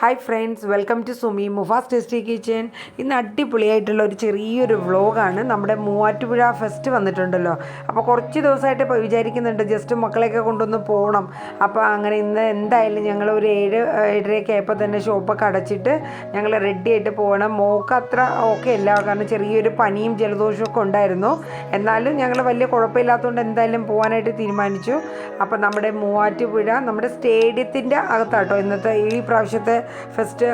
Hi friends welcome to Sumi Mufas tasty kitchen ഇന്ന് അടിപൊളിയായിട്ടുള്ള ഒരു ചെറിയൊരു വ്ലോഗാണ് നമ്മുടെ മൂവാറ്റുപുഴ ഫെസ്റ്റ് വന്നിട്ടുണ്ടല്ലോ. അപ്പോൾ കുറച്ച് ദിവസമായിട്ട് ഇപ്പോൾ വിചാരിക്കുന്നുണ്ട് ജസ്റ്റ് മക്കളെയൊക്കെ കൊണ്ടൊന്ന് പോകണം അപ്പോൾ അങ്ങനെ ഇന്ന് എന്തായാലും ഞങ്ങൾ ഒരു ഏഴ് ഏഴരയൊക്കെ ആയപ്പോൾ തന്നെ ഷോപ്പൊക്കെ അടച്ചിട്ട് ഞങ്ങൾ റെഡി ആയിട്ട് പോകണം. മോക്ക് അത്ര ഓക്കെ അല്ല. കാരണം ചെറിയൊരു പനിയും ജലദോഷമൊക്കെ ഉണ്ടായിരുന്നു. എന്നാലും ഞങ്ങൾ വലിയ കുഴപ്പമില്ലാത്തതുകൊണ്ട് എന്തായാലും പോകാനായിട്ട് തീരുമാനിച്ചു. അപ്പോൾ നമ്മുടെ മൂവാറ്റുപുഴ നമ്മുടെ സ്റ്റേഡിയത്തിന്റെ അകത്താട്ടോ ഇന്നത്തെ ഈ പ്രാവശ്യത്തെ ഫെസ്റ്റ്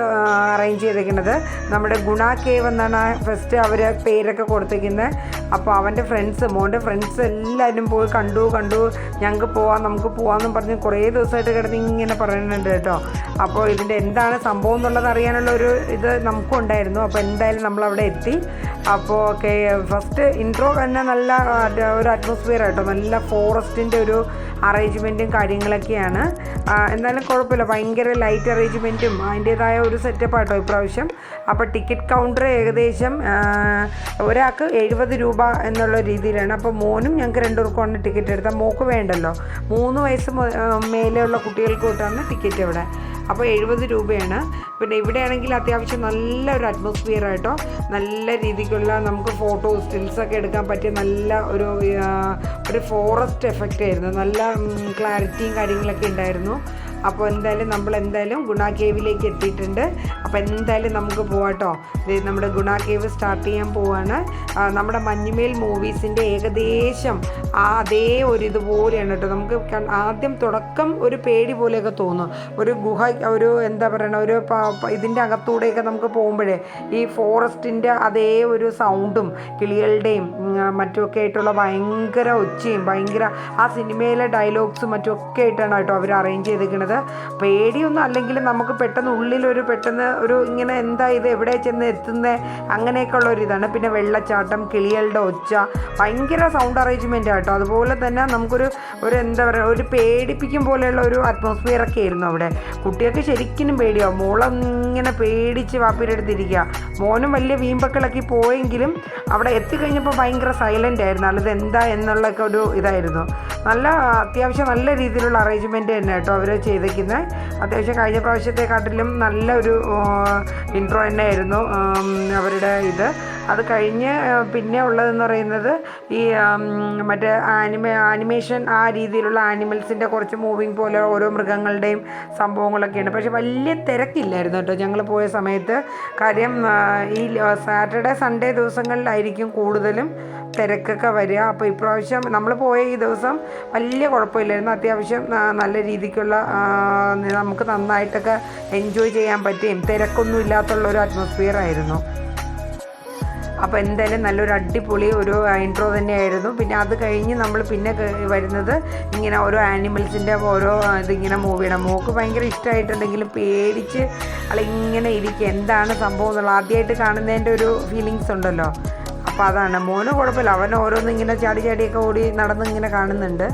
അറേഞ്ച് ചെയ്തിരിക്കുന്നത്. നമ്മുടെ ഗുണ കേവ് എന്നാണ് ഫസ്റ്റ് അവർ പേരൊക്കെ കൊടുത്തിരിക്കുന്നത്. അപ്പോൾ അവന്റെ ഫ്രണ്ട്സ് മോന്റെ ഫ്രണ്ട്സ് എല്ലാവരും പോയി കണ്ടു കണ്ടു. ഞങ്ങൾക്ക് പോവാം നമുക്ക് പോവാമെന്നും പറഞ്ഞ് കുറേ ദിവസമായിട്ട് കിടന്ന് ഇങ്ങനെ പറയുന്നുണ്ട് കേട്ടോ. അപ്പോൾ ഇതിന്റെ എന്താണ് സംഭവം എന്നുള്ളത് അറിയാനുള്ള ഒരു ഇത് നമുക്കും ഉണ്ടായിരുന്നു. അപ്പോൾ എന്തായാലും നമ്മൾ അവിടെ എത്തി. അപ്പോൾ ഓക്കെ ഫസ്റ്റ് ഇൻട്രോ തന്നെ നല്ല ഒരു അറ്റ്മോസ്ഫിയർ ആട്ടോ. നല്ല ഫോറസ്റ്റിന്റെ ഒരു അറേഞ്ച്മെന്റും കാര്യങ്ങളൊക്കെയാണ്. എന്തായാലും കുഴപ്പമില്ല. ഭയങ്കര ലൈറ്റ് അറേഞ്ച്മെന്റും അതിന്റേതായ ഒരു സെറ്റപ്പ് ആട്ടോ ഇപ്രാവശ്യം. അപ്പോൾ ടിക്കറ്റ് കൗണ്ടർ ഏകദേശം ഒരാൾക്ക് എഴുപത് രൂപ എന്നുള്ള രീതിയിലാണ്. അപ്പോൾ മോനും ഞങ്ങൾക്ക് രണ്ടുപേർക്കുമാണ് ടിക്കറ്റ് എടുത്താൽ മോക്ക് വേണ്ടല്ലോ. മൂന്ന് വയസ്സ് മേലെയുള്ള കുട്ടികൾക്ക് തൊട്ടാണ് ടിക്കറ്റ് ഇവിടെ. അപ്പോൾ എഴുപത് രൂപയാണ്. പിന്നെ ഇവിടെയാണെങ്കിൽ അത്യാവശ്യം നല്ലൊരു അറ്റ്മോസ്ഫിയർ ആയിട്ടോ. നല്ല രീതിക്കുള്ള നമുക്ക് ഫോട്ടോ സ്റ്റിൽസൊക്കെ എടുക്കാൻ പറ്റിയ നല്ല ഒരു ഒരു ഫോറസ്റ്റ് എഫക്റ്റ് ആയിരുന്നു. നല്ല ക്ലാരിറ്റിയും കാര്യങ്ങളൊക്കെ ഉണ്ടായിരുന്നു. അപ്പോൾ എന്തായാലും നമ്മൾ എന്തായാലും ഗുണ കേവിലേക്ക് എത്തിയിട്ടുണ്ട്. അപ്പോൾ എന്തായാലും നമുക്ക് പോവാട്ടോ. നമ്മുടെ ഗുണ കേവ് സ്റ്റാർട്ട് ചെയ്യാൻ പോവാണ്. നമ്മുടെ മഞ്ഞുമേൽ മൂവീസിന്റെ ഏകദേശം ആ അതേ ഒരു ഇതുപോലെയാണ് കേട്ടോ നമുക്ക് ആദ്യം തുടക്കം ഒരു പേടി പോലെയൊക്കെ തോന്നും. ഒരു ഗുഹ ഒരു എന്താ പറയണ ഒരു ഇതിന്റെ അകത്തൂടെയൊക്കെ നമുക്ക് പോകുമ്പോഴേ ഈ ഫോറസ്റ്റിന്റെ അതേ ഒരു സൗണ്ടും കിളികളുടെയും മറ്റുമൊക്കെ ആയിട്ടുള്ള ഭയങ്കര ഒച്ചയും ഭയങ്കര ആ സിനിമയിലെ ഡയലോഗ്സും മറ്റുമൊക്കെ ആയിട്ടാണ് കേട്ടോ അവർ അറേഞ്ച് ചെയ്തിരിക്കുന്നത്. പേടിയൊന്നും അല്ലെങ്കിൽ നമുക്ക് പെട്ടെന്ന് ഉള്ളിലൊരു പെട്ടെന്ന് ഒരു ഇങ്ങനെ എന്താ ഇത് എവിടെ ചെന്ന് എത്തുന്നത് അങ്ങനെയൊക്കെ ഉള്ള ഒരു ഇതാണ്. പിന്നെ വെള്ളച്ചാട്ടം കിളികളുടെ ഒച്ച ഭയങ്കര സൗണ്ട് അറേഞ്ച്മെന്റ് ആട്ടോ അതുപോലെ തന്നെ നമുക്കൊരു ഒരു എന്താ പറയുക ഒരു പേടിപ്പിക്കും പോലെയുള്ള ഒരു അറ്റ്മോസ്ഫിയർ ഒക്കെ ആയിരുന്നു അവിടെ. കുട്ടികൾക്ക് ശരിക്കും പേടിയാവും മോളൊന്നിങ്ങനെ പേടിച്ച് വാപ്പിയുടെ അടുത്തിരിക്കുക മോനും വലിയ വീമ്പക്കളൊക്കെ പോയെങ്കിലും അവിടെ എത്തിക്കഴിഞ്ഞപ്പോൾ ഭയങ്കര സൈലന്റ് ആയിരുന്നു. അല്ലത് എന്താ എന്നുള്ള ഒരു ഇതായിരുന്നു. നല്ല അത്യാവശ്യം നല്ല രീതിയിലുള്ള അറേഞ്ച്മെന്റ് തന്നെ കേട്ടോ അവർ ചെയ്തേക്കുന്നത് അത്യാവശ്യം കഴിഞ്ഞ പ്രാവശ്യത്തെക്കാട്ടിലും നല്ലൊരു ഇൻട്രോ തന്നെ ആയിരുന്നു അവരുടെ ഇത്. അത് കഴിഞ്ഞ് പിന്നെ ഉള്ളതെന്ന് പറയുന്നത് ഈ മറ്റേ ആനിമ ആനിമേഷൻ ആ രീതിയിലുള്ള ആനിമൽസിന്റെ കുറച്ച് മൂവിങ് പോലെ ഓരോ മൃഗങ്ങളുടെയും സംഭവങ്ങളൊക്കെയാണ് പക്ഷെ വലിയ തിരക്കില്ലായിരുന്നു കേട്ടോ ഞങ്ങൾ പോയ സമയത്ത്. കാര്യം ഈ സാറ്റർഡേ സൺഡേ ദിവസങ്ങളിലായിരിക്കും കൂടുതലും തിരക്കൊക്കെ വരിക. അപ്പോൾ ഇപ്രാവശ്യം നമ്മൾ പോയ ഈ ദിവസം വലിയ കുഴപ്പമില്ലായിരുന്നു. അത്യാവശ്യം നല്ല രീതിക്കുള്ള നമുക്ക് നന്നായിട്ടൊക്കെ എൻജോയ് ചെയ്യാൻ പറ്റുകയും തിരക്കൊന്നും ഇല്ലാത്തുള്ള ഒരു അറ്റ്മോസ്ഫിയർ ആയിരുന്നു. അപ്പോൾ എന്തായാലും നല്ലൊരു അടിപൊളി ഒരു ഇൻട്രോ തന്നെയായിരുന്നു. പിന്നെ അത് കഴിഞ്ഞ് നമ്മൾ പിന്നെ വരുന്നത് ഇങ്ങനെ ഓരോ ആനിമൽസിന്റെ ഓരോ ഇതിങ്ങനെ മൂവ് ചെയ്യണം മോക്ക് ഭയങ്കര ഇഷ്ടമായിട്ടുണ്ടെങ്കിലും പേടിച്ച് ഇങ്ങനെ ഇരിക്കുക എന്താണ് സംഭവം എന്നുള്ളത് ആദ്യമായിട്ട് കാണുന്നതിന്റെ ഒരു ഫീലിങ്സ് ഉണ്ടല്ലോ. അപ്പോൾ അതാണ്. മോന് കുഴപ്പമില്ല. അവൻ ഓരോന്ന് ഇങ്ങനെ ചാടി ചാടിയൊക്കെ ഓടി നടന്ന് ഇങ്ങനെ കാണുന്നുണ്ട്.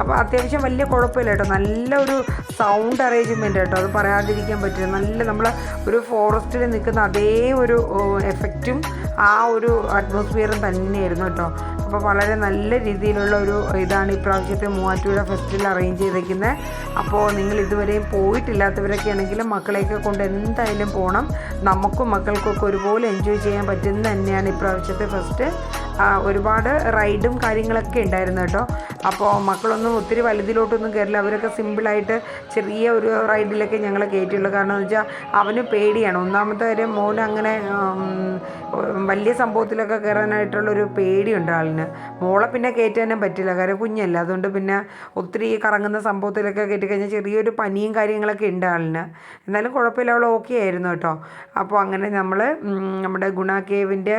അപ്പോൾ അത്യാവശ്യം വലിയ കുഴപ്പമില്ല കേട്ടോ. നല്ലൊരു സൗണ്ട് അറേഞ്ച്മെന്റ് കേട്ടോ. അത് പറയാതിരിക്കാൻ പറ്റില്ല. നല്ല നമ്മൾ ഒരു ഫോറസ്റ്റിൽ നിൽക്കുന്ന അതേ ഒരു എഫക്റ്റും ആ ഒരു അറ്റ്മോസ്ഫിയറും തന്നെയായിരുന്നു കേട്ടോ. അപ്പോൾ വളരെ നല്ല രീതിയിലുള്ള ഒരു ഇതാണ് ഇപ്രാവശ്യത്തെ മൂവാറ്റുപുഴ ഫെസ്റ്റിവൽ അറേഞ്ച് ചെയ്തേക്കുന്നത്. അപ്പോൾ നിങ്ങൾ ഇതുവരെയും പോയിട്ടില്ലാത്തവരൊക്കെ ആണെങ്കിലും മക്കളെയൊക്കെ കൊണ്ട് എന്തായാലും പോകണം. നമുക്കും മക്കൾക്കൊക്കെ ഒരുപോലെ എൻജോയ് ചെയ്യാൻ പറ്റുന്ന തന്നെയാണ് ഇപ്രാവശ്യത്തെ ഫെസ്റ്റ്. ഒരുപാട് റൈഡും കാര്യങ്ങളൊക്കെ ഉണ്ടായിരുന്നു കേട്ടോ. അപ്പോൾ മക്കളൊന്നും ഒത്തിരി വലുതിലോട്ടൊന്നും കയറില്ല. അവരൊക്കെ സിമ്പിളായിട്ട് ചെറിയ ഒരു റൈഡിലൊക്കെ ഞങ്ങളെ കയറ്റിയുള്ളൂ. കാരണം എന്ന് വെച്ചാൽ അവന് പേടിയാണ്. ഒന്നാമത്തെ കാര്യം മോന് അങ്ങനെ വലിയ സംഭവത്തിലൊക്കെ കയറാനായിട്ടുള്ളൊരു പേടിയുണ്ട് ആളിന്. മോളെ പിന്നെ കയറ്റാനും പറ്റില്ല. കാരണം കുഞ്ഞല്ല. അതുകൊണ്ട് പിന്നെ ഒത്തിരി കറങ്ങുന്ന സംഭവത്തിലൊക്കെ കയറ്റിക്കഴിഞ്ഞാൽ ചെറിയൊരു പനിയും കാര്യങ്ങളൊക്കെ ഉണ്ട് ആളിന്. എന്നാലും കുഴപ്പമില്ല. അവൾ ഓക്കെ ആയിരുന്നു കേട്ടോ. അപ്പോൾ അങ്ങനെ നമ്മൾ നമ്മുടെ ഗുണ കേവിന്റെ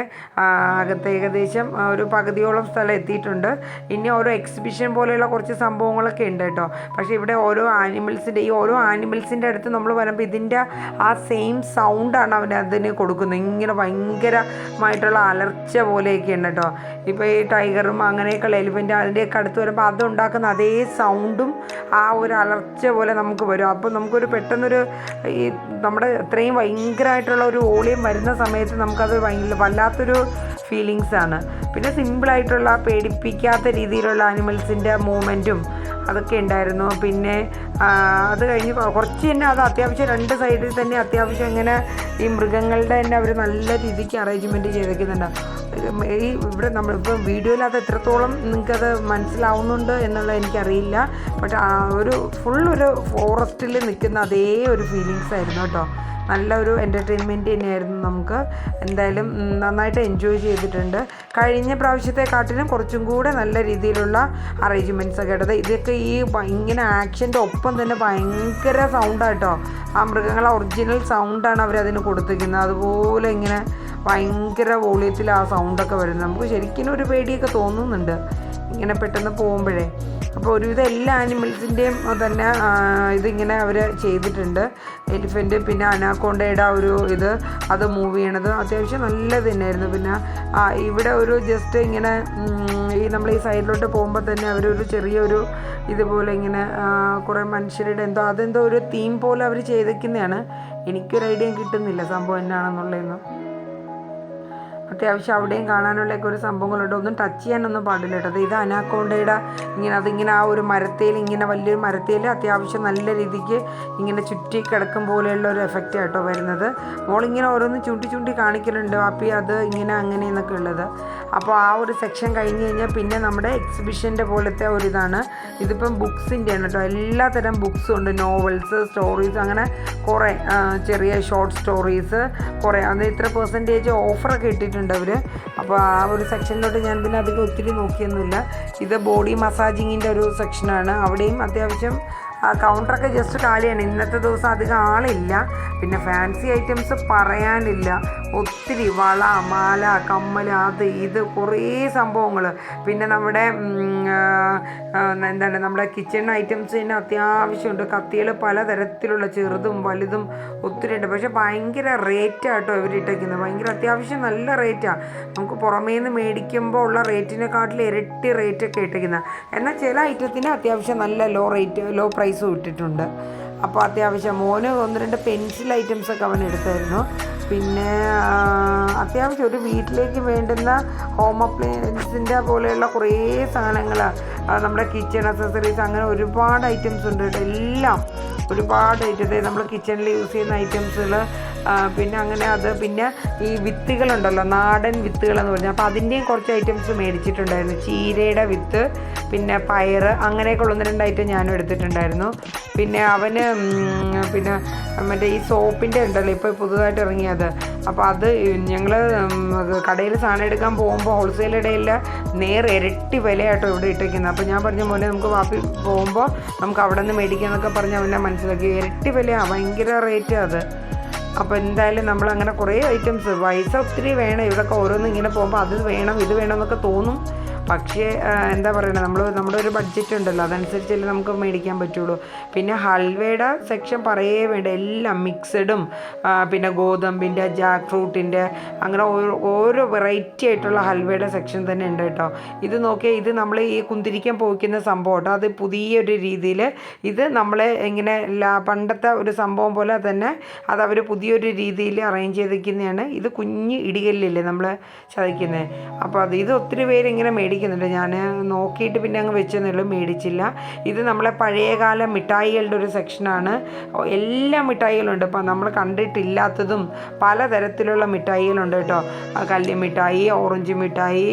അകത്ത് ഏകദേശം ആ, ഒരു പകുതിയോളം സ്ഥലം എത്തിയിട്ടുണ്ട്. ഇനി ഓരോ എക്സിബിഷൻ പോലെയുള്ള കുറച്ച് സംഭവങ്ങളൊക്കെ ഉണ്ട് കേട്ടോ. പക്ഷേ ഇവിടെ ഓരോ ആനിമൽസിന്റെ ഈ ഓരോ ആനിമൽസിന്റെ അടുത്ത് നമ്മൾ വരുമ്പോൾ ഇതിന്റെ ആ സെയിം സൗണ്ടാണ് അവൻ അതിന് കൊടുക്കുന്നത്. ഇങ്ങനെ ഭയങ്കരമായിട്ടുള്ള അലർച്ച പോലെയൊക്കെ ഉണ്ട് കേട്ടോ. ഇപ്പോൾ ഈ ടൈഗറും അങ്ങനെയൊക്കെയുള്ള എലിഫന്റ് അതിന്റെയൊക്കെ അടുത്ത് വരുമ്പോൾ അതുണ്ടാക്കുന്ന അതേ സൗണ്ടും ആ ഒരു അലർച്ച പോലെ നമുക്ക് വരും. അപ്പോൾ നമുക്കൊരു പെട്ടെന്നൊരു ഈ നമ്മുടെ ഇത്രയും ഭയങ്കരമായിട്ടുള്ള ഒരു ഓളിയം വരുന്ന സമയത്ത് നമുക്കത് ഭയങ്കര വല്ലാത്തൊരു ഫീലിങ്സാണ് പിന്നെ സിമ്പിളായിട്ടുള്ള പേടിപ്പിക്കാത്ത രീതിയിലുള്ള ആനിമൽസിന്റെ മൂവ്മെന്റും അതൊക്കെ ഉണ്ടായിരുന്നു. പിന്നെ അത് കഴിഞ്ഞ് കുറച്ച് തന്നെ അത് അത്യാവശ്യം രണ്ട് സൈഡിൽ തന്നെ അത്യാവശ്യം ഇങ്ങനെ ഈ മൃഗങ്ങളുടെ തന്നെ അവർ നല്ല രീതിക്ക് അറേഞ്ച്മെന്റ് ചെയ്തേക്കുന്നുണ്ട്. ഈ ഇവിടെ നമ്മളിപ്പോൾ വീഡിയോയിൽ അത് എത്രത്തോളം നിങ്ങൾക്കത് മനസ്സിലാവുന്നുണ്ട് എന്നുള്ളത് എനിക്കറിയില്ല. ബട്ട് ഒരു ഫുൾ ഒരു ഫോറസ്റ്റിൽ നിൽക്കുന്ന അതേ ഒരു ഫീലിങ്സ് ആയിരുന്നു കേട്ടോ. നല്ലൊരു എന്റർടൈൻമെന്റ് തന്നെയായിരുന്നു നമുക്ക്. എന്തായാലും നന്നായിട്ട് എൻജോയ് ചെയ്തിട്ടുണ്ട്. കഴിഞ്ഞ പ്രാവശ്യത്തെക്കാട്ടിലും കുറച്ചും കൂടെ നല്ല രീതിയിലുള്ള അറേഞ്ച്മെന്റ്സ് ഒക്കെ ഇടത് ഇതൊക്കെ ഈ ഇങ്ങനെ ആക്ഷന്റെ ഒപ്പം തന്നെ ഭയങ്കര സൗണ്ടാട്ടോ ആ മൃഗങ്ങളെ ഒറിജിനൽ സൗണ്ടാണ് അവർ അതിന് കൊടുത്തിരിക്കുന്നത്. അതുപോലെ ഇങ്ങനെ ഭയങ്കര വോളിയത്തിൽ ആ സൗണ്ടൊക്കെ വരുന്നത്. നമുക്ക് ശരിക്കും ഒരു പേടിയൊക്കെ തോന്നുന്നുണ്ട്. ഇങ്ങനെ പെട്ടെന്ന് പോകുമ്പോഴേ. അപ്പോൾ ഒരുവിധം എല്ലാ ആനിമൽസിന്റെയും തന്നെ ഇതിങ്ങനെ അവർ ചെയ്തിട്ടുണ്ട്. എലിഫന്റ് പിന്നെ അനാക്കോണ്ടയുടെ ആ ഒരു ഇത് അത് മൂവ് ചെയ്യണത് അത്യാവശ്യം നല്ലത് തന്നെയായിരുന്നു. പിന്നെ ഇവിടെ ഒരു ജസ്റ്റ് ഇങ്ങനെ ഈ നമ്മൾ ഈ സൈഡിലോട്ട് പോകുമ്പോൾ തന്നെ അവരൊരു ചെറിയൊരു ഇതുപോലെ ഇങ്ങനെ കുറേ മനുഷ്യരുടെ എന്തോ അതെന്തോ ഒരു തീം പോലെ അവർ ചെയ്തേക്കുന്നതാണ്. എനിക്കൊരു ഐഡിയ കിട്ടുന്നില്ല സംഭവം എന്നാണെന്നുള്ളതെന്ന്. അത്യാവശ്യം അവിടെയും കാണാനുള്ള ഒരു സംഭവങ്ങളുണ്ട്. ഒന്നും ടച്ച് ചെയ്യാനൊന്നും പാടില്ല കേട്ടോ. ഇത് അനാക്കോണ്ടയുടെ ഇങ്ങനെ അതിങ്ങനെ ആ ഒരു മരത്തേൽ ഇങ്ങനെ വലിയൊരു മരത്തേൽ അത്യാവശ്യം നല്ല രീതിക്ക് ഇങ്ങനെ ചുറ്റി കിടക്കും പോലെയുള്ള ഒരു എഫക്റ്റ് കേട്ടോ വരുന്നത്. മോളിങ്ങനെ ഓരോന്ന് ചൂണ്ടി ചൂണ്ടി കാണിക്കലുണ്ട് അപ്പി അത് ഇങ്ങനെ അങ്ങനെ എന്നൊക്കെ ഉള്ളത്. അപ്പോൾ ആ ഒരു സെക്ഷൻ കഴിഞ്ഞ് കഴിഞ്ഞാൽ പിന്നെ നമ്മുടെ എക്സിബിഷന്റെ പോലത്തെ ഒരു ഇതാണ്. ഇതിപ്പം ബുക്സിന്റെ ആണ് കേട്ടോ. എല്ലാ തരം ബുക്സും ഉണ്ട്. നോവൽസ് സ്റ്റോറീസ് അങ്ങനെ കുറേ ചെറിയ ഷോർട്ട് സ്റ്റോറീസ് കുറേ. അത് ഇത്ര പെർസെന്റേജ് ഓഫറൊക്കെ ഇട്ടിട്ടുണ്ട് അവർ അപ്പോൾ ആ ഒരു സെക്ഷനിലോട്ട് ഞാൻ പിന്നെ അധികം ഒത്തിരി നോക്കിയൊന്നുമില്ല. ഇത് ബോഡി മസാജിങ്ങിന്റെ ഒരു സെക്ഷനാണ് അവിടെയും അത്യാവശ്യം കൗണ്ടറൊക്കെ ജസ്റ്റ് കാലിയാണ്. ഇന്നത്തെ ദിവസം അധികം ആളില്ല. പിന്നെ ഫാൻസി ഐറ്റംസ് പറയാനില്ല. ഒത്തിരി വള മാല കമ്മൽ അത് ഇത് കുറേ സംഭവങ്ങൾ. പിന്നെ നമ്മുടെ എന്താണ് നമ്മുടെ കിച്ചൺ ഐറ്റംസ് തന്നെ അത്യാവശ്യമുണ്ട്. കത്തികൾ പലതരത്തിലുള്ള ചെറുതും വലുതും ഒത്തിരി ഉണ്ട്. പക്ഷേ ഭയങ്കര റേറ്റാട്ടോ ഇവരിട്ടേക്കുന്നത് ഭയങ്കര അത്യാവശ്യം നല്ല റേറ്റാണ് നമുക്ക് പുറമേ നിന്ന് മേടിക്കുമ്പോൾ ഉള്ള റേറ്റിനെക്കാട്ടിൽ ഇരട്ടി റേറ്റൊക്കെ ഇട്ടേക്കുന്നത്. എന്നാൽ ചില ഐറ്റത്തിന് അത്യാവശ്യം നല്ല ലോ റേറ്റ് ലോ പ്രൈസും ഇട്ടിട്ടുണ്ട്. അപ്പോൾ അത്യാവശ്യം മോന് ഒന്ന് രണ്ട് പെൻസിൽ ഐറ്റംസൊക്കെ അവൻ എടുത്തായിരുന്നു. പിന്നെ അത്യാവശ്യം ഒരു വീട്ടിലേക്ക് വേണ്ടുന്ന ഹോം അപ്ലയൻസിന്റെ പോലെയുള്ള കുറേ സാധനങ്ങൾ നമ്മുടെ കിച്ചൺ അക്സസറീസ് അങ്ങനെ ഒരുപാട് ഐറ്റംസ് ഉണ്ട് എല്ലാം ഒരുപാട് ഐറ്റം നമ്മൾ കിച്ചണിൽ യൂസ് ചെയ്യുന്ന ഐറ്റംസുകൾ പിന്നെ അങ്ങനെ അത് പിന്നെ ഈ വിത്തുകളുണ്ടല്ലോ നാടൻ വിത്തുകളെന്ന് പറഞ്ഞാൽ അപ്പോൾ അതിന്റെയും കുറച്ച് ഐറ്റംസ് മേടിച്ചിട്ടുണ്ടായിരുന്നു. ചീരയുടെ വിത്ത് പിന്നെ പയറ് അങ്ങനെയൊക്കെ ഒന്ന് രണ്ട് ഐറ്റം ഞാനും എടുത്തിട്ടുണ്ടായിരുന്നു. പിന്നെ അവന് പിന്നെ മറ്റേ ഈ സോപ്പിന്റെ ഉണ്ടല്ലോ ഇപ്പോൾ പുതുതായിട്ട് ഇറങ്ങിയത്. അപ്പോൾ അത് ഞങ്ങൾ കടയിൽ സാധനം എടുക്കാൻ പോകുമ്പോൾ ഹോൾസെയിൽ ഇടയിൽ നേരെ ഇരട്ടി വിലയായിട്ടോ ഇവിടെ ഇട്ടേക്കുന്നത്. അപ്പോൾ ഞാൻ പറഞ്ഞ പോലെ നമുക്ക് വാപ്പി പോകുമ്പോൾ നമുക്ക് അവിടെ നിന്ന് മേടിക്കാന്നൊക്കെ പറഞ്ഞ് അവനെ മനസ്സിലാക്കി. ഇരട്ടി വിലയാണ് ഭയങ്കര റേറ്റ് അത്. അപ്പോൾ എന്തായാലും നമ്മൾ അങ്ങനെ കുറേ ഐറ്റംസ് പൈസ ഒത്തിരി വേണം. ഇവിടെയൊക്കെ ഓരോന്ന് ഇങ്ങനെ പോകുമ്പോൾ അത് വേണം ഇത് വേണം എന്നൊക്കെ തോന്നും. പക്ഷേ എന്താ പറയുക നമ്മൾ നമ്മുടെ ഒരു ബഡ്ജറ്റ് ഉണ്ടല്ലോ അതനുസരിച്ചല്ലേ നമുക്ക് മേടിക്കാൻ പറ്റുള്ളൂ. പിന്നെ ഹൽവയുടെ സെക്ഷൻ പറയേ വേണ്ട എല്ലാം മിക്സഡും പിന്നെ ഗോതമ്പിന്റെ ജാക്ക് ഫ്രൂട്ടിന്റെ അങ്ങനെ ഓരോ വെറൈറ്റി ആയിട്ടുള്ള ഹൽവയുടെ സെക്ഷൻ തന്നെ ഉണ്ട് കേട്ടോ. ഇത് നോക്കിയാൽ ഇത് നമ്മൾ ഈ കുന്തിരിക്കാൻ പോയിക്കുന്ന സംഭവം കേട്ടോ. അത് പുതിയൊരു രീതിയിൽ ഇത് നമ്മളെ ഇങ്ങനെ പണ്ടത്തെ ഒരു സംഭവം പോലെ തന്നെ അത് അവർ പുതിയൊരു രീതിയിൽ അറേഞ്ച് ചെയ്തിരിക്കുന്നതാണ് ഇത് കുഞ്ഞ് ഇടികല്ലില്ലേ നമ്മൾ ചതയ്ക്കുന്നത് അപ്പോൾ അത് ഇത് ഒത്തിരി പേര് ഇങ്ങനെ മേടിക്കുന്നുണ്ട് ഞാൻ നോക്കിയിട്ട് പിന്നെ അങ്ങ് വെച്ചെന്നുള്ളൂ മേടിച്ചില്ല. ഇത് നമ്മളെ പഴയകാല മിഠായികളുടെ ഒരു സെക്ഷനാണ് എല്ലാ മിഠായികളുണ്ട് ഇപ്പം നമ്മൾ കണ്ടിട്ടില്ലാത്തതും പലതരത്തിലുള്ള മിഠായികളുണ്ട് കേട്ടോ. കല്ല് മിഠായി ഓറഞ്ച് മിഠായി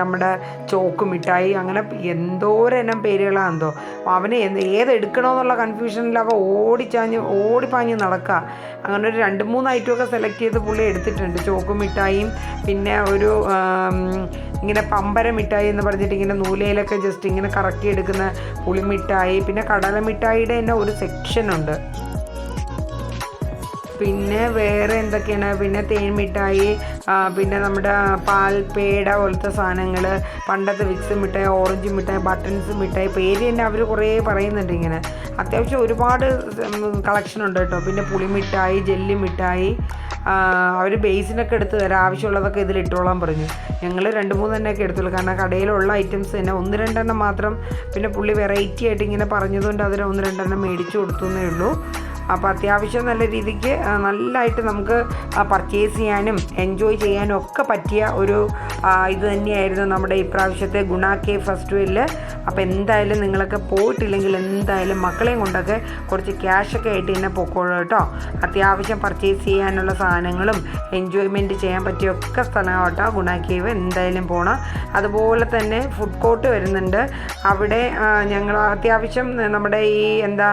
നമ്മുടെ ചോക്ക് മിഠായി അങ്ങനെ എന്തോരെണ്ണം പേരുകളാണെന്തോ. അവന് ഏതെടുക്കണമെന്നുള്ള കൺഫ്യൂഷനിൽ അവ ഓടിച്ചാഞ്ഞ് ഓടിപ്പാഞ്ഞ് നടക്കുക അങ്ങനെ ഒരു രണ്ട് മൂന്ന് ഐറ്റമൊക്കെ സെലക്ട് ചെയ്ത് പുള്ളി എടുത്തിട്ടുണ്ട്. ചോക്ക് മിഠായിയും പിന്നെ ഒരു ഇങ്ങനെ പമ്പര മിഠായി എന്ന് പറഞ്ഞിട്ട് ഇങ്ങനെ നൂലയിലൊക്കെ ജസ്റ്റ് ഇങ്ങനെ കറക്കി എടുക്കുന്ന പുളിമിഠായി പിന്നെ കടല മിഠായിയുടെ തന്നെ ഒരു സെക്ഷനുണ്ട് പിന്നെ വേറെ എന്തൊക്കെയാണ്? പിന്നെ തേൻ മിഠായി പിന്നെ നമ്മുടെ പാൽ പേട പോലത്തെ സാധനങ്ങൾ പണ്ടത്തെ വിക്സ് മിഠായി ഓറഞ്ച് മിഠായി ബട്ടൺസ് മിഠായി പേര് തന്നെ അവർ കുറേ പറയുന്നുണ്ട് ഇങ്ങനെ. അത്യാവശ്യം ഒരുപാട് കളക്ഷൻ ഉണ്ട് കേട്ടോ. പിന്നെ പുളിമിഠായി ജെല്ലി മിഠായി അവർ ബേസിനൊക്കെ എടുത്ത് തരാം. ആവശ്യമുള്ളതൊക്കെ ഇതിൽ ഇട്ടോളാൻ പറഞ്ഞു. ഞങ്ങൾ രണ്ട് മൂന്ന് തന്നെയൊക്കെ എടുത്തുള്ളൂ. കാരണം കടയിലുള്ള ഐറ്റംസ് തന്നെ ഒന്ന് രണ്ടെണ്ണം മാത്രം പിന്നെ പുള്ളി വെറൈറ്റി ആയിട്ട് ഇങ്ങനെ പറഞ്ഞതുകൊണ്ട് അതിൽ ഒന്ന് രണ്ടെണ്ണം മേടിച്ചു കൊടുത്തു എന്നേ ഉള്ളൂ. അപ്പോൾ അത്യാവശ്യം നല്ല രീതിക്ക് നല്ലതായിട്ട് നമുക്ക് പർച്ചേസ് ചെയ്യാനും എൻജോയ് ചെയ്യാനും ഒക്കെ പറ്റിയ ഒരു ഇത് തന്നെയായിരുന്നു നമ്മുടെ ഇപ്രാവശ്യത്തെ ഗുണ കെ ഫെസ്റ്റിവലിൽ. അപ്പോൾ എന്തായാലും നിങ്ങളൊക്കെ പോയിട്ടില്ലെങ്കിൽ എന്തായാലും മക്കളെയും കൊണ്ടൊക്കെ കുറച്ച് ക്യാഷൊക്കെ ആയിട്ട് തന്നെ പൊക്കോളൂ കേട്ടോ. അത്യാവശ്യം പർച്ചേസ് ചെയ്യാനുള്ള സാധനങ്ങളും എൻജോയ്മെന്റ് ചെയ്യാൻ പറ്റിയ ഒക്കെ സ്ഥലമാണ് കേട്ടോ ഗുണ കേവ്. എന്തായാലും പോകണം അതുപോലെ തന്നെ ഫുഡ് കോർട്ട് വരുന്നുണ്ട്. അവിടെ ഞങ്ങൾ അത്യാവശ്യം നമ്മുടെ ഈ എന്താ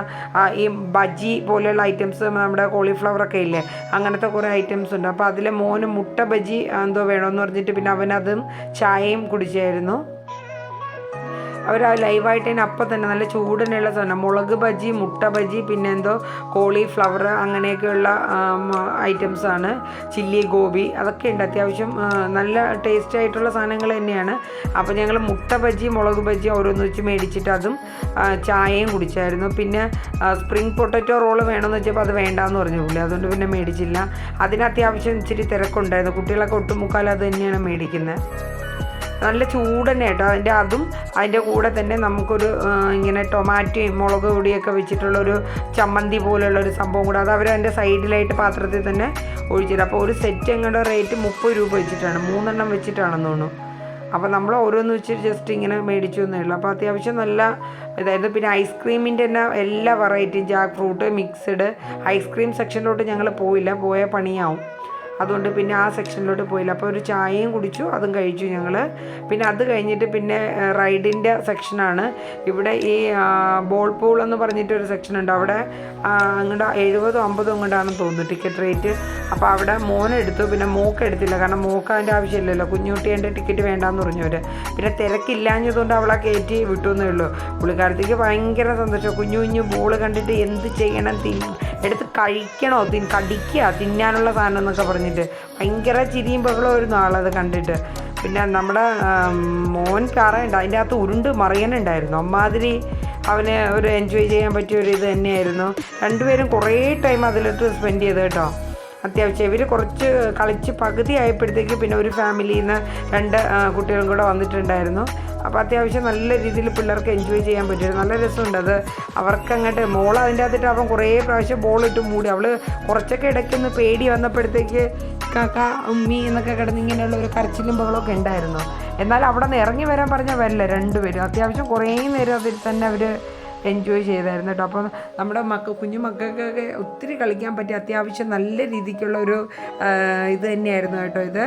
ഈ ബജി പോലെയുള്ള ഐറ്റംസ് നമ്മുടെ കോളിഫ്ലവർ ഒക്കെ ഇല്ലേ അങ്ങനത്തെ കുറേ ഐറ്റംസ് ഉണ്ട്. അപ്പോൾ അതിൽ മോന് മുട്ട ബജി എന്തോ വേണമെന്ന് പറഞ്ഞിട്ട് പിന്നെ അവനതും ചായയും കുടിച്ചായിരുന്നു. അവർ ആ ലൈവായിട്ട് തന്നെ അപ്പം തന്നെ നല്ല ചൂടിനുള്ള സാധനം. മുളക് ബജി മുട്ട ബജി പിന്നെ എന്തോ കോളിഫ്ലവർ അങ്ങനെയൊക്കെയുള്ള ഐറ്റംസാണ്. ചില്ലി ഗോബി അതൊക്കെ ഉണ്ട് അത്യാവശ്യം നല്ല ടേസ്റ്റ് ആയിട്ടുള്ള സാധനങ്ങൾ തന്നെയാണ്. അപ്പോൾ ഞങ്ങൾ മുട്ട ബജി മുളക് ബജി ഓരോന്ന് വെച്ച് മേടിച്ചിട്ട് അതും ചായയും കുടിച്ചായിരുന്നു. പിന്നെ സ്പ്രിംഗ് പൊട്ടറ്റോ റോൾ വേണമെന്ന് വെച്ചപ്പോൾ അത് വേണ്ടാന്ന് പറഞ്ഞു പുള്ളി. അതുകൊണ്ട് പിന്നെ മേടിച്ചില്ല. അതിന് അത്യാവശ്യം ഇച്ചിരി തിരക്കുണ്ടായിരുന്നു. കുട്ടികളൊക്കെ ഒട്ടുമുക്കാൽ അത് തന്നെയാണ് മേടിക്കുന്നത് നല്ല ചൂട് തന്നെ കേട്ടോ. അതിന്റെ അതും അതിന്റെ കൂടെ തന്നെ നമുക്കൊരു ഇങ്ങനെ ടൊമാറ്റോയും മുളക് പൊടിയൊക്കെ വെച്ചിട്ടുള്ളൊരു ചമ്മന്തി പോലെയുള്ള ഒരു സംഭവം കൂടെ. അത് അവർ അതിന്റെ സൈഡിലായിട്ട് പാത്രത്തിൽ തന്നെ ഒഴിച്ചിട്ട് അപ്പോൾ ഒരു സെറ്റ് അങ്ങോട്ട് റേറ്റ് മുപ്പത് രൂപ വെച്ചിട്ടാണ്. മൂന്നെണ്ണം വെച്ചിട്ടാണെന്ന് തോന്നുന്നു. അപ്പോൾ നമ്മൾ ഓരോന്ന് വെച്ച് ജസ്റ്റ് ഇങ്ങനെ മേടിച്ചു എന്നേ ഉള്ളൂ. അപ്പോൾ അത്യാവശ്യം നല്ല ഇതായിരുന്നു പിന്നെ ഐസ്ക്രീമിന്റെ തന്നെ എല്ലാ വെറൈറ്റിയും ജാക്ക് ഫ്രൂട്ട് മിക്സ്ഡ് ഐസ്ക്രീം സെക്ഷനിലോട്ട് ഞങ്ങൾ പോയില്ല. പോയ പണിയാവും. അതുകൊണ്ട് പിന്നെ ആ സെക്ഷനിലോട്ട് പോയില്ല. അപ്പോൾ ഒരു ചായയും കുടിച്ചു അതും കഴിച്ചു ഞങ്ങൾ പിന്നെ അത് കഴിഞ്ഞിട്ട് പിന്നെ റൈഡിന്റെ സെക്ഷനാണ്. ഇവിടെ ഈ ബോൾ പൂൾ എന്ന് പറഞ്ഞിട്ടൊരു സെക്ഷൻ ഉണ്ട് അവിടെ അങ്ങോട്ട് എഴുപതോ അമ്പതോ അങ്ങോട്ടാണെന്ന് തോന്നുന്നു ടിക്കറ്റ് റേറ്റ്. അപ്പോൾ അവിടെ മോനെടുത്തു പിന്നെ മോക്ക് എടുത്തില്ല. കാരണം മോക്ക് അതിന്റെ ആവശ്യമില്ലല്ലോ. കുഞ്ഞുകുട്ടിയുടെ ടിക്കറ്റ് വേണ്ടാന്ന് പറഞ്ഞവർ പിന്നെ തിരക്കില്ലാഞ്ഞതുകൊണ്ട് അവളെ കയറ്റി വിട്ടു എന്നേ ഉള്ളൂ. പുള്ളിക്കാരത്തേക്ക് ഭയങ്കര സന്തോഷം. കുഞ്ഞു കുഞ്ഞു ബോൾ കണ്ടിട്ട് എന്ത് ചെയ്യണം തിൻ എടുത്ത് കഴിക്കണോ? തിൻ കടിക്കുക തിന്നാനുള്ള സാധനം എന്നൊക്കെ പറഞ്ഞിട്ട് ഭയങ്കര ചിരിയും ബഹളമായിരുന്നു ആളത് കണ്ടിട്ട്. പിന്നെ നമ്മുടെ മോൻ കറയുണ്ട്. അതിന്റെ അകത്ത് ഉരുണ്ട് മറിയനുണ്ടായിരുന്നു അമ്മാതിരി അവന് ഒരു എൻജോയ് ചെയ്യാൻ പറ്റിയ ഒരു ഇത് തന്നെയായിരുന്നു. രണ്ടുപേരും കുറേ ടൈം അതിലിട്ട് സ്പെൻഡ് ചെയ്ത് കേട്ടോ. അത്യാവശ്യം ഇവർ കുറച്ച് കളിച്ച് പകുതി ആയപ്പോഴത്തേക്ക് പിന്നെ ഒരു ഫാമിലിയിൽ നിന്ന് രണ്ട് കുട്ടികളും കൂടെ വന്നിട്ടുണ്ടായിരുന്നു. അപ്പോൾ അത്യാവശ്യം നല്ല രീതിയിൽ പിള്ളേർക്ക് എൻജോയ് ചെയ്യാൻ പറ്റും നല്ല രസമുണ്ട് അത്. അവർക്ക് അങ്ങോട്ട് മോൾ അതിന്റെ അകത്തിട്ട് അവൻ കുറേ പ്രാവശ്യം ബോളിട്ട് മൂടി. അവൾ കുറച്ചൊക്കെ ഇടയ്ക്കൊന്ന് പേടി വന്നപ്പോഴത്തേക്ക് കാക്ക ഉമ്മി എന്നൊക്കെ കിടന്ന് ഇങ്ങനെയുള്ള ഒരു കരച്ചിലും ബഹളമൊക്കെ ഉണ്ടായിരുന്നു. എന്നാൽ അവിടെ നിന്ന് ഇറങ്ങി വരാൻ പറഞ്ഞാൽ വരില്ല രണ്ടുപേരും. അത്യാവശ്യം കുറേ നേരം അതിൽ തന്നെ അവർ എൻജോയ് ചെയ്തായിരുന്നു കേട്ടോ അപ്പം നമ്മുടെ മക്ക കുഞ്ഞു മക്കൾക്കൊക്കെ ഒത്തിരി കളിക്കാൻ പറ്റിയ അത്യാവശ്യം നല്ല രീതിക്കുള്ള ഒരു ഇത് തന്നെയായിരുന്നു കേട്ടോ ഇത്.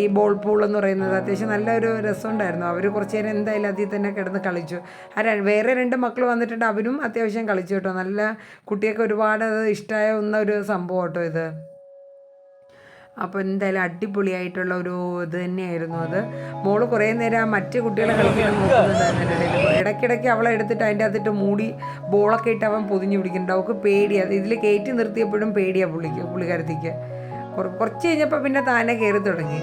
ഈ ബോൾ പൂൾ എന്ന് പറയുന്നത് അത്യാവശ്യം നല്ലൊരു രസമുണ്ടായിരുന്നു. അവർ കുറച്ച് നേരം എന്തായാലും അതിൽ തന്നെ കിടന്ന് കളിച്ചു. ആ വേറെ രണ്ട് മക്കൾ വന്നിട്ടുണ്ട് അവരും അത്യാവശ്യം കളിച്ചു കേട്ടോ. നല്ല കുട്ടിയൊക്കെ ഒരുപാട് അത് ഇഷ്ടമായ ഒരു സംഭവം കേട്ടോ ഇത്. അപ്പോൾ എന്തായാലും അടിപൊളിയായിട്ടുള്ള ഒരു ഇത് തന്നെയായിരുന്നു അത്. മോൾ കുറേ നേരം ആ മറ്റു കുട്ടികളെ കളിക്കാൻ നോക്കുന്നുണ്ടായിരുന്നു ഇടയ്ക്കിടയ്ക്ക് അവളെ എടുത്തിട്ട് അതിന്റെ അകത്തിട്ട് മൂടി ബോളൊക്കെ ഇട്ട് അവൻ പൊതിഞ്ഞു പിടിക്കുന്നുണ്ട്. അവൾക്ക് പേടിയാ. ഇതിൽ കയറ്റി നിർത്തിയപ്പോഴും പേടിയാ പുള്ളിക്ക് പുള്ളിക്കാരത്തിക്ക്. കുറ- കുറച്ച് കഴിഞ്ഞപ്പോൾ പിന്നെ താനെ കയറി തുടങ്ങി.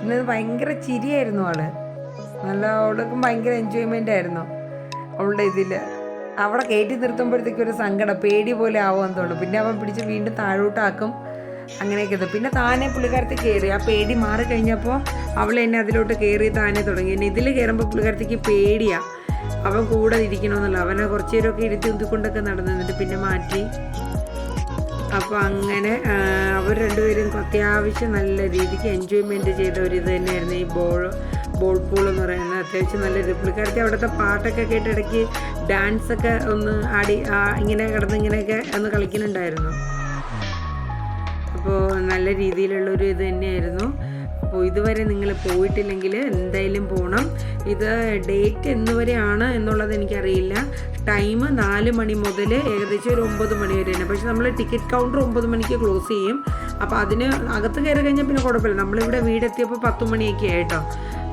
അന്ന് ഭയങ്കര ചിരിയായിരുന്നു ആൾ. നല്ല അവൾക്കും ഭയങ്കര എൻജോയ്മെന്റ് ആയിരുന്നു അവളുടെ ഇതിൽ അവിടെ കയറ്റി നിർത്തുമ്പോഴത്തേക്കും ഒരു സങ്കടം പേടി പോലെ ആവുമെന്നുള്ളൂ പിന്നെ അവൻ പിടിച്ച് വീണ്ടും താഴോട്ടാക്കും. അങ്ങനെയൊക്കെ ഇത്. പിന്നെ താനെ പുള്ളിക്കാരത്തി കയറി ആ പേടി മാറി കഴിഞ്ഞപ്പോൾ അവൾ എന്നെ അതിലോട്ട് കയറി താനെ തുടങ്ങി. എന്നെ ഇതിൽ കയറുമ്പോൾ പുള്ളിക്കാരത്തിക്ക് പേടിയാ. അവൻ കൂടെ ഇരിക്കണമെന്നുള്ള അവനെ കുറച്ച് നേരമൊക്കെ ഇരുത്തി ഉന്തിക്കൊണ്ടൊക്കെ നടന്നു എന്നിട്ട് പിന്നെ മാറ്റി. അപ്പോൾ അങ്ങനെ അവർ രണ്ടുപേരും അത്യാവശ്യം നല്ല രീതിക്ക് എൻജോയ്മെന്റ് ചെയ്ത ഒരു ഇത് തന്നെയായിരുന്നു ഈ ബോൾ ബോൾ പൂൾ എന്ന് പറയുന്നത്. അത്യാവശ്യം നല്ല രീതി പുള്ളിക്കാരത്തി അവിടുത്തെ പാട്ടൊക്കെ കേട്ട് ഇടയ്ക്ക് ഡാൻസൊക്കെ ഒന്ന് ആടി ഇങ്ങനെ കിടന്ന് ഇങ്ങനെയൊക്കെ ഒന്ന് കളിക്കുന്നുണ്ടായിരുന്നു. അപ്പോൾ നല്ല രീതിയിലുള്ളൊരു ഇത് തന്നെയായിരുന്നു. അപ്പോൾ ഇതുവരെ നിങ്ങൾ പോയിട്ടില്ലെങ്കിൽ എന്തായാലും പോകണം ഇത് ഡേറ്റ് എന്നുവരെയാണ് എന്നുള്ളത് എനിക്കറിയില്ല. ടൈം നാല് മണി മുതൽ ഏകദേശം ഒരു ഒമ്പത് മണി വരെയാണ്. പക്ഷേ നമ്മൾ ടിക്കറ്റ് കൗണ്ടർ ഒമ്പത് മണിക്ക് ക്ലോസ് ചെയ്യും. അപ്പോൾ അതിന് അകത്ത് കയറി കഴിഞ്ഞാൽ പിന്നെ കുഴപ്പമില്ല. നമ്മളിവിടെ വീടെത്തിയപ്പോൾ പത്ത് മണിയൊക്കെ ആയിട്ടോ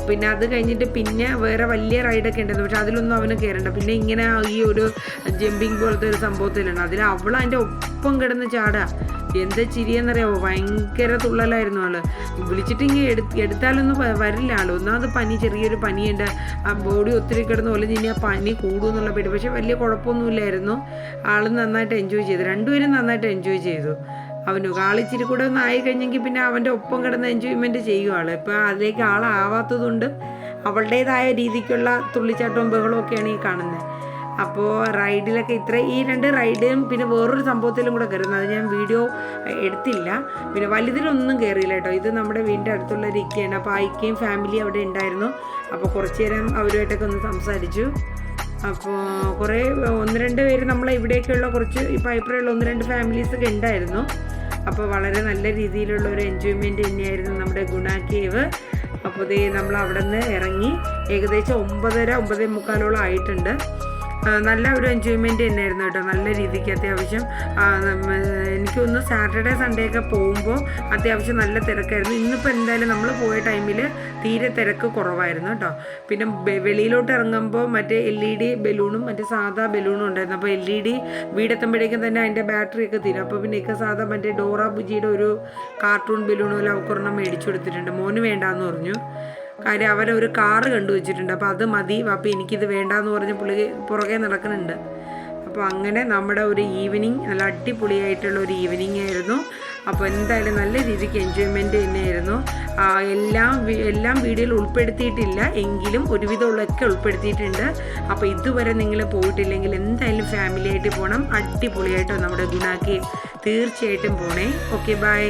പിന്നെ അത് കഴിഞ്ഞിട്ട് പിന്നെ വേറെ വലിയ റൈഡൊക്കെ ഉണ്ടായിരുന്നു. പക്ഷെ അതിലൊന്നും അവന് കയറണ്ട പിന്നെ ഇങ്ങനെ ഈ ഒരു ജമ്പിങ് പോലത്തെ ഒരു സംഭവത്തിലുണ്ട്. അതിൽ അവൾ അതിന്റെ ഒപ്പം കിടന്ന് ചാടുക എന്താ ചിരിയെന്നറിയാമോ ഭയങ്കര തുള്ളലായിരുന്നു ആൾ വിളിച്ചിട്ട് ഇങ്ങനെ എടുത്ത് എടുത്താലൊന്നും വരില്ല ആൾ. ഒന്നാമത് പനി ചെറിയൊരു പനിയുണ്ട്. ആ ബോഡി ഒത്തിരി കിടന്ന് പോലെ ഇനി ആ പനി കൂടും എന്നുള്ള പേടി. പക്ഷെ വലിയ കുഴപ്പമൊന്നുമില്ലായിരുന്നു. ആൾ നന്നായിട്ട് എൻജോയ് ചെയ്തു. രണ്ടുപേരും നന്നായിട്ട് എൻജോയ് ചെയ്തു. അവന് ആളിച്ചിരി കൂടെ ഒന്ന് ആയി കഴിഞ്ഞെങ്കിൽ പിന്നെ അവന്റെ ഒപ്പം കിടന്ന് എൻജോയ്മെന്റ് ചെയ്യുവാണ് ഇപ്പോൾ അതിലേക്ക് അതിലേക്ക് ആളാവാത്തതുകൊണ്ട് അവളുടേതായ രീതിക്കുള്ള തുള്ളിച്ചാട്ടവും ബഹളവും ഒക്കെയാണ് ഈ കാണുന്നത് അപ്പോൾ റൈഡിലൊക്കെ ഇത്ര ഈ രണ്ട് റൈഡും പിന്നെ വേറൊരു സംഭവത്തിലും കൂടെ കയറുന്നത് അത് ഞാൻ വീഡിയോ എടുത്തില്ല. പിന്നെ വലുതിലൊന്നും കയറിയില്ല കേട്ടോ. ഇത് നമ്മുടെ വീടിന്റെ അടുത്തുള്ള ഒരു ഇക്കയാണ്. അപ്പോൾ ആ ഇക്കയും ഫാമിലി അവിടെ ഉണ്ടായിരുന്നു. അപ്പോൾ കുറച്ച് നേരം അവരുമായിട്ടൊക്കെ ഒന്ന് സംസാരിച്ചു. അപ്പോൾ കുറേ ഒന്ന് രണ്ട് പേര് നമ്മളെ ഇവിടേക്കുള്ള കുറച്ച് ഇപ്പോൾ അഭിപ്രായമുള്ള ഒന്ന് രണ്ട് ഫാമിലീസൊക്കെ ഉണ്ടായിരുന്നു. അപ്പോൾ വളരെ നല്ല രീതിയിലുള്ള ഒരു എൻജോയ്മെന്റ് തന്നെയായിരുന്നു നമ്മുടെ ഗുണ കേവ് അപ്പോൾ ഇതേ നമ്മൾ അവിടെ നിന്ന് ഇറങ്ങി ഏകദേശം ഒമ്പതര ഒമ്പതേ മുക്കാലോളം ആയിട്ടുണ്ട്. നല്ല ഒരു എൻജോയ്മെന്റ് തന്നെയായിരുന്നു കേട്ടോ. നല്ല രീതിക്ക് അത്യാവശ്യം എനിക്കൊന്ന് സാറ്റർഡേ സൺഡേ ഒക്കെ പോകുമ്പോൾ അത്യാവശ്യം നല്ല തിരക്കായിരുന്നു. ഇന്നിപ്പോൾ എന്തായാലും നമ്മൾ പോയ ടൈമിൽ തീരെ തിരക്ക് കുറവായിരുന്നു കേട്ടോ. പിന്നെ വെളിയിലോട്ട് ഇറങ്ങുമ്പോൾ മറ്റേ എൽ ഇ ഡി ബലൂണും മറ്റേ സാധാ ബലൂണും ഉണ്ടായിരുന്നു. അപ്പോൾ എൽ ഇ ഡി വീടെത്തുമ്പോഴേക്കും തന്നെ അതിന്റെ ബാറ്ററി ഒക്കെ തീരും. അപ്പോൾ പിന്നെ ഒക്കെ സാധാ മറ്റേ ഡോറ ബുജിയുടെ ഒരു കാർട്ടൂൺ ബലൂണും എല്ലാം അവക്കൊരെണ്ണം മേടിച്ചു കൊടുത്തിട്ടുണ്ട്. മോന് വേണ്ടാന്ന് പറഞ്ഞു. കാര്യം ഒരു കാറ് കണ്ടു വെച്ചിട്ടുണ്ട് അപ്പോൾ അത് മതി അപ്പോൾ എനിക്കിത് വേണ്ടാന്ന് പറഞ്ഞ് പുള്ളി പുറകെ നടക്കുന്നുണ്ട്. അപ്പോൾ അങ്ങനെ നമ്മുടെ ഒരു ഈവനിങ് നല്ല അടിപൊളിയായിട്ടുള്ള ഒരു ഈവനിങ് ആയിരുന്നു. അപ്പോൾ എന്തായാലും നല്ല രീതിക്ക് എൻജോയ്മെന്റ് തന്നെയായിരുന്നു. എല്ലാം എല്ലാം വീഡിയോയിൽ ഉൾപ്പെടുത്തിയിട്ടില്ല. എങ്കിലും ഒരുവിധമുള്ളതൊക്കെ ഉൾപ്പെടുത്തിയിട്ടുണ്ട്. അപ്പോൾ ഇതുവരെ നിങ്ങൾ പോയിട്ടില്ലെങ്കിൽ എന്തായാലും ഫാമിലിയായിട്ട് പോകണം അടിപൊളിയായിട്ട് നമ്മുടെ ഗുണാക്കി. തീർച്ചയായിട്ടും പോണേ. Okay bye